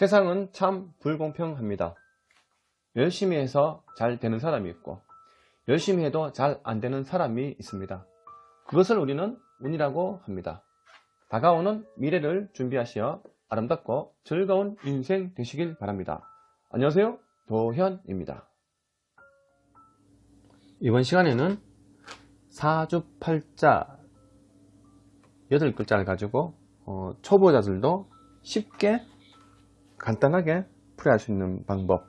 세상은 참 불공평합니다. 열심히 해서 잘 되는 사람이 있고, 열심히 해도 잘 안 되는 사람이 있습니다. 그것을 우리는 운이라고 합니다. 다가오는 미래를 준비하시어 아름답고 즐거운 인생 되시길 바랍니다. 안녕하세요. 도현입니다. 이번 시간에는 사주팔자 8글자를 가지고 어, 초보자들도 쉽게 간단하게 풀이할 수 있는 방법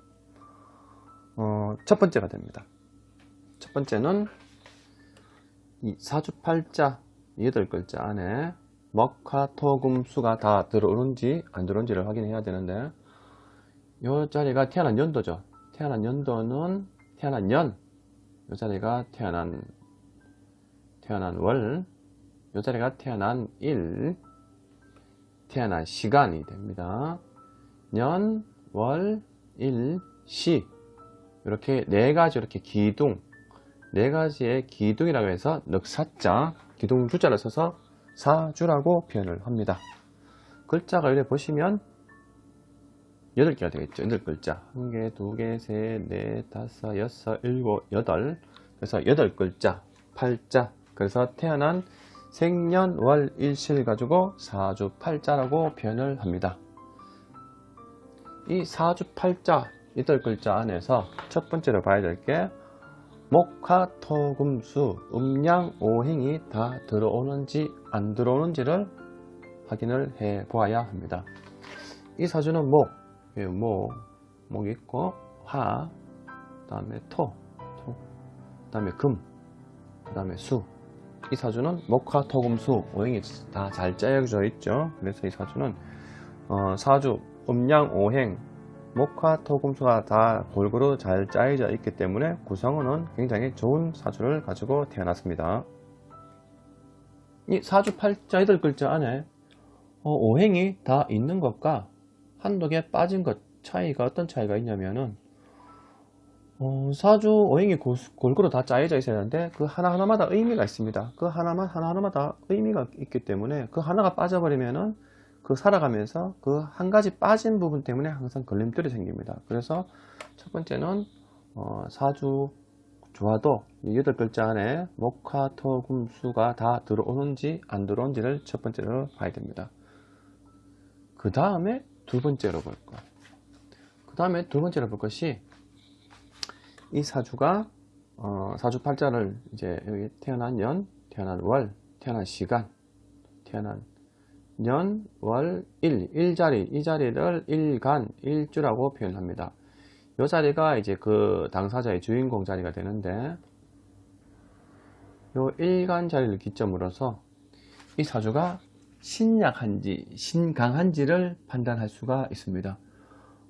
어, 첫 번째가 됩니다. 첫 번째는 이 사주팔자 8글자 안에 먹화, 토, 금, 수가 다 들어오는지 안 들어오는지를 확인해야 되는데 이 자리가 태어난 연도죠. 태어난 연도는 태어난 년, 이 자리가 태어난 태어난 월, 이 자리가 태어난 일, 태어난 시간이 됩니다. 년, 월, 일, 시 이렇게 네 가지 이렇게 기둥 네 가지의 기둥이라고 해서 넉사자 기둥 주자를 써서 사주라고 표현을 합니다. 글자가 이렇게 보시면 8개가 되겠죠. 8글자. 한 개, 두 개, 셋, 넷, 다섯, 여섯, 일곱, 여덟. 그래서 8글자, 팔자. 그래서 태어난 생년, 월, 일실 가지고 사주 팔자라고 표현을 합니다. 이 사주 팔자, 8글자 안에서 첫 번째로 봐야 될 게 목화, 토, 금, 수, 음양, 오행이 다 들어오는지 안 들어오는지를 확인을 해 보아야 합니다. 이 사주는 목, 예, 목, 목 있고 화, 다음에 토, 토, 다음에 금, 그다음에 수. 이 사주는 목화, 토, 금, 수 오행이 다 잘 짜여져 있죠. 그래서 이 사주는 어, 사주, 음양, 오행, 목화, 토, 금, 수가 다 골고루 잘 짜여져 있기 때문에 구성원은 굉장히 좋은 사주를 가지고 태어났습니다. 이 사주 팔자 8글자 안에 어, 오행이 다 있는 것과 개 빠진 것 차이가 어떤 차이가 있냐면은 어, 사주 오행이 고- 골고루 다 짜여져 있어야 하는데 그 하나하나마다 의미가 있습니다. 그 하나만 하나하나마다 의미가 있기 때문에 그 하나가 빠져버리면은 그 살아가면서 그 한 가지 빠진 부분 때문에 항상 걸림돌이 생깁니다. 그래서 첫 번째는 어, 사주 좋아도 이 여덟 글자 안에 목화, 토, 금, 수가 다 들어오는지 안 들어오는지를 첫 번째로 봐야 됩니다. 그 다음에 두 번째로 볼 것. 그 다음에 두 번째로 볼 것이 이 사주가 어, 사주 팔자를 이제 여기 태어난 년, 태어난 월, 태어난 시간, 태어난 년, 월, 일, 일자리, 이 자리를 일간, 일주라고 표현합니다. 이 자리가 이제 그 당사자의 주인공 자리가 되는데 요 일간 자리를 기점으로서 이 사주가 신약한지 신강한지를 판단할 수가 있습니다.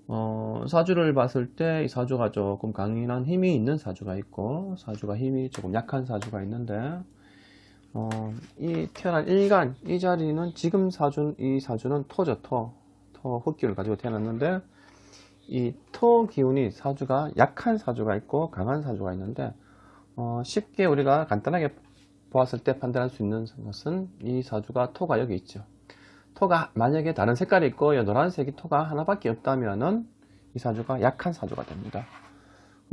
어, 사주를 봤을 때 이 사주가 조금 강인한 힘이 있는 사주가 있고 사주가 힘이 조금 약한 사주가 있는데 어, 이 태어난 일간 이 자리는 지금 사준 이 사주는 토죠 토, 토 흙기를 가지고 태어났는데 이 토 기운이 사주가 약한 사주가 있고 강한 사주가 있는데 어, 쉽게 우리가 간단하게 보았을 때 판단할 수 있는 것은 이 사주가 토가 여기 있죠. 토가 만약에 다른 색깔이 있고 이 노란색이 토가 하나밖에 없다면은 이 사주가 약한 사주가 됩니다.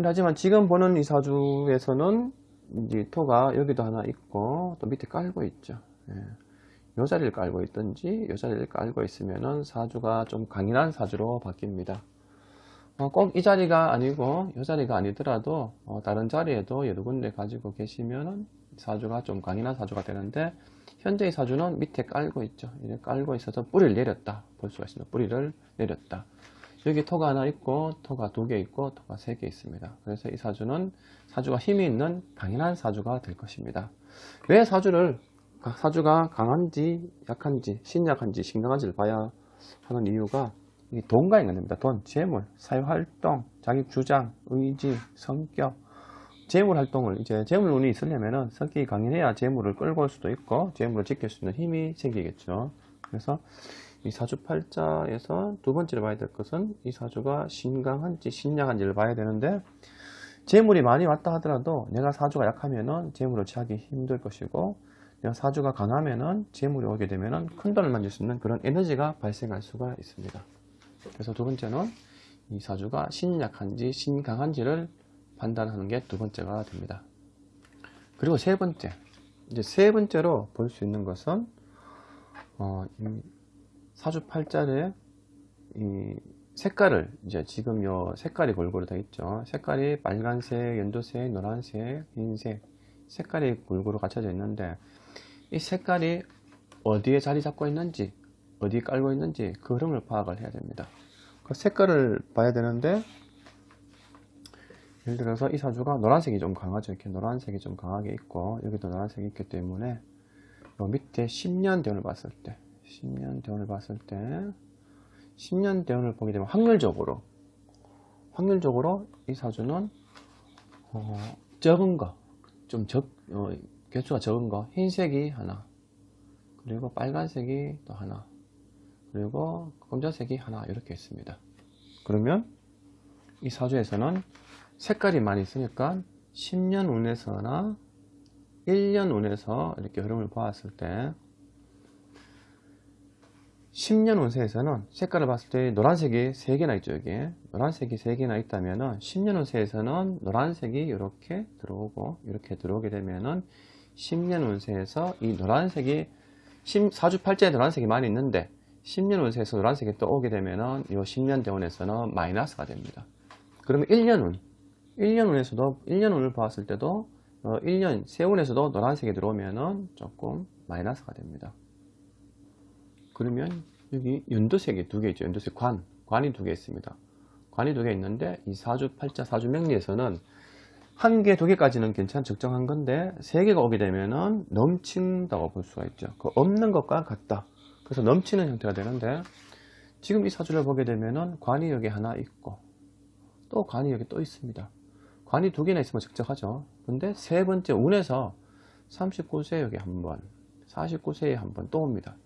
하지만 지금 보는 이 사주에서는 이제 토가 여기도 하나 있고 또 밑에 깔고 있죠. 예. 요 자리를 깔고 있든지 요 자리를 깔고 있으면은 사주가 좀 강인한 사주로 바뀝니다. 어, 꼭이 자리가 아니고 이 자리가 아니더라도 어, 다른 자리에도 여러 군데 가지고 계시면은 사주가 좀 강인한 사주가 되는데 현재 이 사주는 밑에 깔고 있죠. 깔고 있어서 뿌리를 내렸다 볼 수가 있습니다. 뿌리를 내렸다. 여기 토가 하나 있고 토가 두 개 있고 토가 세 개 있습니다. 그래서 이 사주는 사주가 힘이 있는 강인한 사주가 될 것입니다. 왜 사주를 각 사주가 강한지 약한지 신약한지 신강한지를 봐야 하는 이유가 이 돈과 연관됩니다. 돈, 재물, 사회활동, 자기 주장, 의지, 성격, 재물 활동을 이제 재물 운이 있으려면은 성격이 강인해야 재물을 끌고 올 수도 있고 재물을 지킬 수 있는 힘이 생기겠죠. 그래서 이 사주팔자에서 두 번째로 봐야 될 것은 이 사주가 신강한지 신약한지를 봐야 되는데 재물이 많이 왔다 하더라도 내가 사주가 약하면은 재물을 취하기 힘들 것이고 내가 사주가 강하면은 재물이 오게 되면은 큰 돈을 만질 수 있는 그런 에너지가 발생할 수가 있습니다. 그래서 두 번째는 이 사주가 신약한지 신강한지를 판단하는 게 두 번째가 됩니다. 그리고 세 번째, 이제 세 번째로 볼 수 있는 것은 어, 이 사주 팔자의 이 색깔을 이제 지금 요 색깔이 골고루 되어 있죠. 색깔이 빨간색, 연두색, 노란색, 흰색 색깔이 골고루 갖춰져 있는데 이 색깔이 어디에 자리 잡고 있는지 어디에 깔고 있는지 그 흐름을 파악을 해야 됩니다. 그 색깔을 봐야 되는데 예를 들어서 이 사주가 노란색이 좀 강하죠. 이렇게 노란색이 좀 강하게 있고 여기도 노란색이 있기 때문에 요 밑에 10년 대운을 봤을 때 10년 대운을 봤을 때 10년 대운을 보게 되면 확률적으로 확률적으로 이 사주는 어, 적은 거, 좀 적, 어, 개수가 적은 거, 흰색이 하나, 그리고 빨간색이 또 하나, 그리고 검정색이 하나 이렇게 있습니다. 그러면 이 사주에서는 색깔이 많이 있으니까 10년 운에서나 1년 운에서 이렇게 흐름을 보았을 때 10년 운세에서는 색깔을 봤을 때 노란색이 3개나 있죠 여기에. 노란색이 3개나 있다면 은 10년 운세에서는 노란색이 이렇게 들어오고 이렇게 들어오게 되면은 10년 운세에서 이 노란색이 4주8자에 노란색이 많이 있는데 10년 운세에서 노란색이 또 오게 되면은 이 10년 대운에서는 마이너스가 됩니다. 그러면 1년 운 1년 운에서도 1년 운을 보았을 때도 어, 1년 세운에서도 노란색이 들어오면은 조금 마이너스가 됩니다 그러면 여기 연두색이 두 개 있죠. 연두색 관, 관이 두 개 있습니다. 관이 두 개 있는데 이 사주 팔자 사주 명리에서는 한 개, 두 개까지는 괜찮 적정한 건데 세 개가 오게 되면은 넘친다고 볼 수가 있죠. 그 없는 것과 같다. 그래서 넘치는 형태가 되는데 지금 이 사주를 보게 되면은 관이 여기 하나 있고 또 관이 여기 또 있습니다. 관이 두 개나 있으면 적적하죠. 근데 세 번째 운에서 39세 여기 한 번, 49세에 한 번 또 옵니다.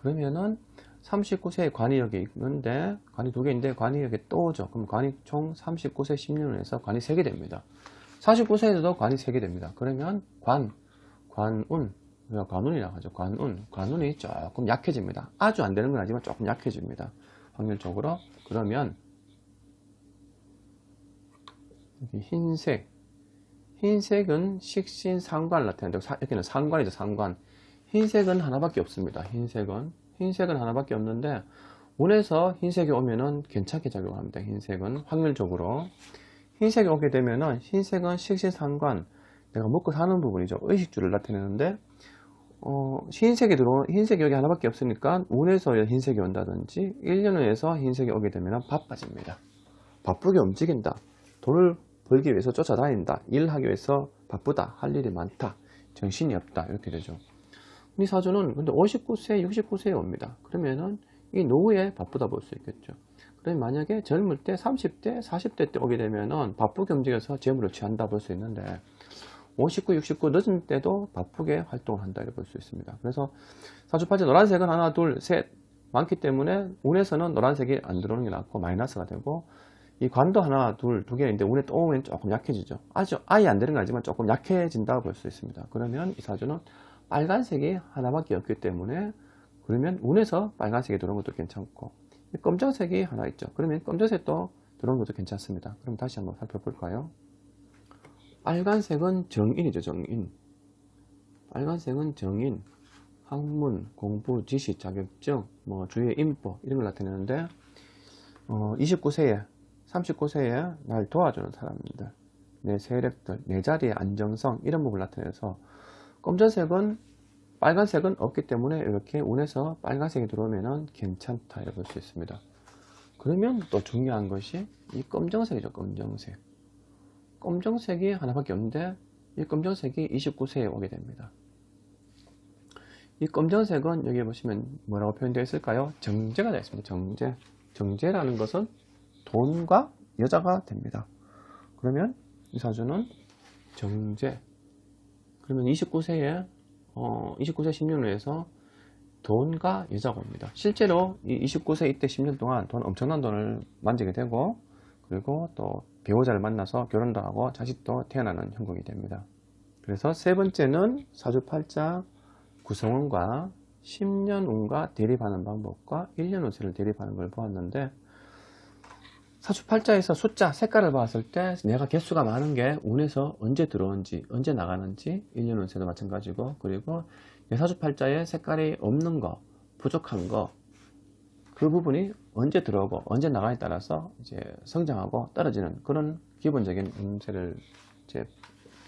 그러면은 39세의 관이 여기 있는데 관이 두 개인데 관이 여기 또 오죠. 그럼 관이 총 39세 10년에서 관이 3개 됩니다. 49세에도 관이 3개 됩니다. 그러면 관, 관운, 우리가 관운이라고 하죠. 관운, 관운이 조금 약해집니다. 아주 안 되는 건 아니지만 조금 약해집니다. 확률적으로. 그러면 흰색, 흰색은 식신 상관을 나타내는데 여기는 상관이죠. 상관. 흰색은 하나밖에 없습니다. 흰색은 흰색은 하나밖에 없는데 운에서 흰색이 오면은 괜찮게 작용합니다. 흰색은 확률적으로 흰색이 오게 되면은 흰색은 식신상관 내가 먹고 사는 부분이죠. 의식주를 나타내는데 어, 흰색이 들어 흰색이 여기 하나밖에 없으니까 운에서 흰색이 온다든지 1년 후에서 흰색이 오게 되면 바빠집니다. 바쁘게 움직인다. 돈을 벌기 위해서 쫓아다닌다. 일하기 위해서 바쁘다. 할 일이 많다. 정신이 없다. 이렇게 되죠. 이 사주는 근데 59세, 69세에 옵니다. 그러면은 이 노후에 바쁘다 볼 수 있겠죠. 그러면 만약에 젊을 때 30대, 40대 때 오게 되면은 바쁘게 움직여서 재물을 취한다 볼 수 있는데 59, 69 늦은 때도 바쁘게 활동을 한다 이렇게 볼 수 있습니다. 그래서 사주팔자 노란색은 하나, 둘, 셋 많기 때문에 운에서는 노란색이 안 들어오는 게 낫고 마이너스가 되고 이 관도 하나, 둘, 두 개인데 운에 또 오면 조금 약해지죠. 아주 아예 안 되는 건 아니지만 조금 약해진다 볼수 있습니다. 그러면 이 사주는 빨간색이 하나밖에 없기 때문에 그러면 운에서 빨간색이 들어온 것도 괜찮고 검정색이 하나 있죠. 그러면 검정색도 들어온 것도 괜찮습니다. 그럼 다시 한번 살펴볼까요? 빨간색은 정인이죠. 정인. 빨간색은 정인, 학문, 공부, 지시, 자격증, 뭐 주의 인보 이런 걸 나타내는데 어, 29세에 39세에 날 도와주는 사람들 내 세력들, 내 자리의 안정성 이런 부분을 나타내서 검정색은 빨간색은 없기 때문에 이렇게 운에서 빨간색이 들어오면 괜찮다 볼수 있습니다. 그러면 또 중요한 것이 이 검정색이죠. 검정색. 검정색이 하나밖에 없는데 이 검정색이 29세에 오게 됩니다. 이 검정색은 여기 보시면 뭐라고 표현되어 있을까요? 정제가 되어 있습니다. 정제. 정제라는 것은 돈과 여자가 됩니다. 그러면 이 사주는 정제. 그러면 29세에 어, 29세 10년 후에서 돈과 여자가 옵니다. 실제로 이 29세 이때 10년 동안 돈 엄청난 돈을 만지게 되고 그리고 또 배우자를 만나서 결혼도 하고 자식도 태어나는 형국이 됩니다. 그래서 세 번째는 사주팔자 구성원과 10년 운과 대립하는 방법과 1년 운세를 대립하는 걸 보았는데 사주팔자에서 숫자, 색깔을 봤을 때 내가 개수가 많은 게 운에서 언제 들어온지, 언제 나가는지 1년 운세도 마찬가지고 그리고 내 사주팔자에 색깔이 없는 거, 부족한 거, 그 부분이 언제 들어오고 언제 나가에 따라서 이제 성장하고 떨어지는 그런 기본적인 운세를 이제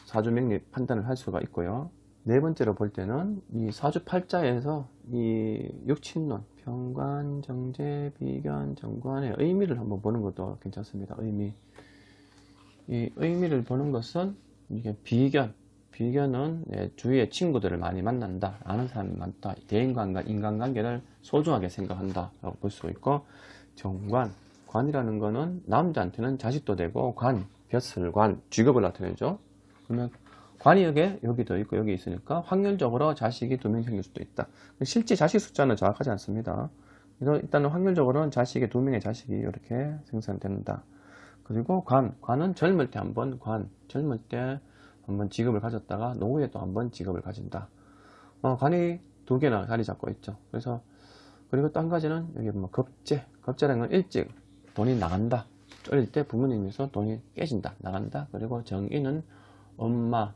사주 명리 판단을 할 수가 있고요. 네 번째로 볼 때는 이 사주팔자에서 이 육친론, 평관, 정제, 비견, 정관의 의미를 한번 보는 것도 괜찮습니다. 의미. 이 의미를 보는 것은 이게 비견, 비견은 내 주위의 친구들을 많이 만난다, 아는 사람이 많다, 대인관계, 인간관계를 소중하게 생각한다 라고 볼 수 있고, 정관, 관이라는 거는 남자한테는 자식도 되고, 관, 벼슬관, 직업을 나타내죠. 그러면 관이 여기, 여기도 있고 여기 있으니까 확률적으로 자식이 두 명 생길 수도 있다. 실제 자식 숫자는 정확하지 않습니다. 그래서 일단은 확률적으로는 자식이 두 명의 자식이 이렇게 생산된다. 그리고 관, 관은 젊을 때 한 번 관, 젊을 때 한 번 직업을 가졌다가 노후에 또 한 번 직업을 가진다. 어, 관이 두 개나 자리 잡고 있죠. 그래서 그리고 또 한 가지는 여기 뭐 겁재, 겁재라는 건 일찍 돈이 나간다. 어릴 때 부모님에서 돈이 깨진다, 나간다. 그리고 정의는 엄마,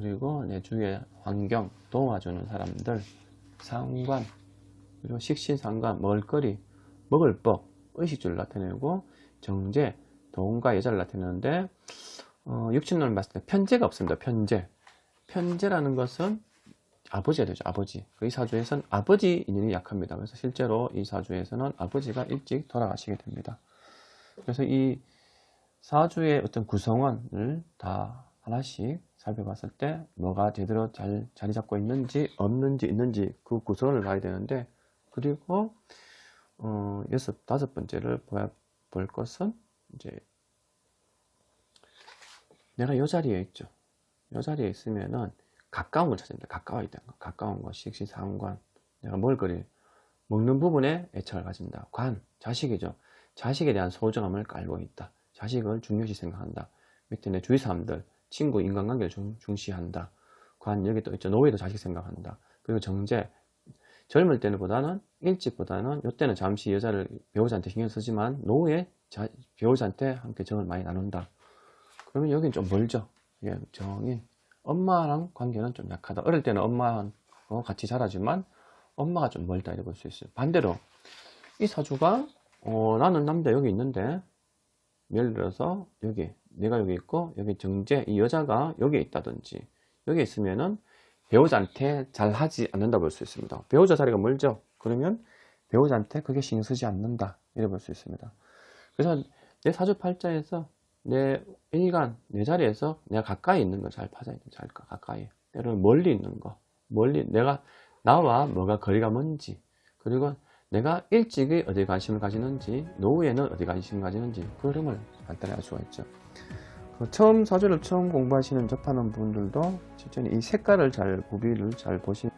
그리고 내 주위의 환경, 도와주는 사람들, 상관, 그리고 식신상관, 먹을거리, 먹을 법, 의식주를 나타내고 정제, 돈과 여자를 나타내는데 어, 육친론을 봤을 때 편제가 없습니다. 편제. 편제라는 것은 아버지가 되죠. 아버지. 그이 사주에서는 아버지 인연이 약합니다. 그래서 실제로 이 사주에서는 아버지가 일찍 돌아가시게 됩니다. 그래서 이 사주의 어떤 구성원을 다 하나씩 살펴봤을 때 뭐가 제대로 잘 자리 잡고 있는지 없는지 있는지 그 구성을 봐야 되는데 그리고 어, 여섯 다섯 번째를 볼 것은 이제 내가 요 자리에 있죠. 요 자리에 있으면은 가까운 걸 찾아야 돼. 가까워 있다는 거. 가까운 거. 식시 상관. 내가 먹을거리 먹는 부분에 애착을 가진다. 관 자식이죠. 자식에 대한 소중함을 깔고 있다. 자식을 중요시 생각한다. 밑에 내 주위 사람들 친구, 인간관계를 중, 중시한다. 관, 여기 또 있죠. 노예도 자식 생각한다. 그리고 정제, 젊을 때는 보다는, 일찍보다는, 요때는 잠시 여자를 배우자한테 신경 쓰지만, 노후에 자, 배우자한테 함께 정을 많이 나눈다. 그러면 여긴 좀 멀죠. 예, 정이. 엄마랑 관계는 좀 약하다. 어릴 때는 엄마하고 같이 자라지만, 엄마가 좀 멀다. 이렇게 볼 수 있어요. 반대로, 이 사주가, 어, 나는 남자 여기 있는데, 예를 들어서, 여기, 내가 여기 있고 여기 정제 이 여자가 여기에 있다든지 여기 있으면은 배우자한테 잘 하지 않는다 볼 수 있습니다. 배우자 자리가 멀죠? 그러면 배우자한테 그게 신경 쓰지 않는다 이래 볼 수 있습니다. 그래서 내 사주팔자에서 내 일간 내 자리에서 내가 가까이 있는 걸잘 돼. 잘 가까이. 때로 멀리 있는 거. 멀리 내가 나와 뭐가 거리가 먼지 그리고 내가 일찍이 어디 관심을 가지는지 노후에는 어디 관심을 가지는지 그 흐름을 간단히 알 수가 있죠. 그 처음 사주를 처음 공부하시는 접하는 분들도 실제로 이 색깔을 잘 구비를 잘 보시.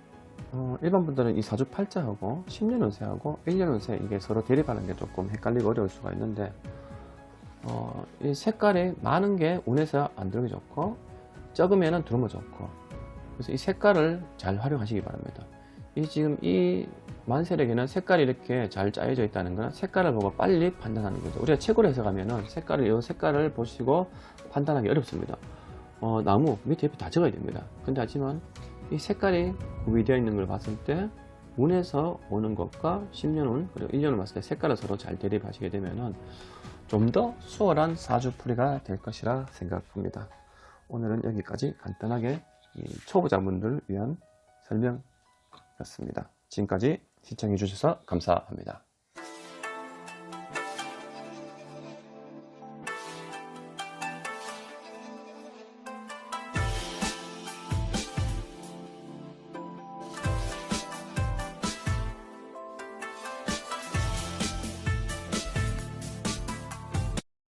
어, 일반 분들은 이 사주 팔자하고 10년 운세하고 1년 운세 이게 서로 대립하는 게 조금 헷갈리고 어려울 수가 있는데 어, 이 색깔이 많은 게 운에서 안 들어오기 좋고 적으면은 들어오면 좋고 그래서 이 색깔을 잘 활용하시기 바랍니다. 이 지금 이 만세력에는 색깔이 이렇게 잘 짜여져 있다는 건 색깔을 보고 빨리 판단하는 거죠. 우리가 책으로 해석하면은 색깔을 이 색깔을 보시고 판단하기 어렵습니다. 어, 나무 밑에 옆에 다 적어야 됩니다. 근데 하지만 이 색깔이 구비되어 있는 걸 봤을 때 운에서 오는 것과 10년 운 그리고 1년을 봤을 때 색깔을 서로 잘 대립하시게 되면은 좀 더 수월한 사주풀이가 될 것이라 생각합니다. 오늘은 여기까지 간단하게 초보자분들 위한 설명 였습니다. 지금까지 시청해 주셔서 감사합니다.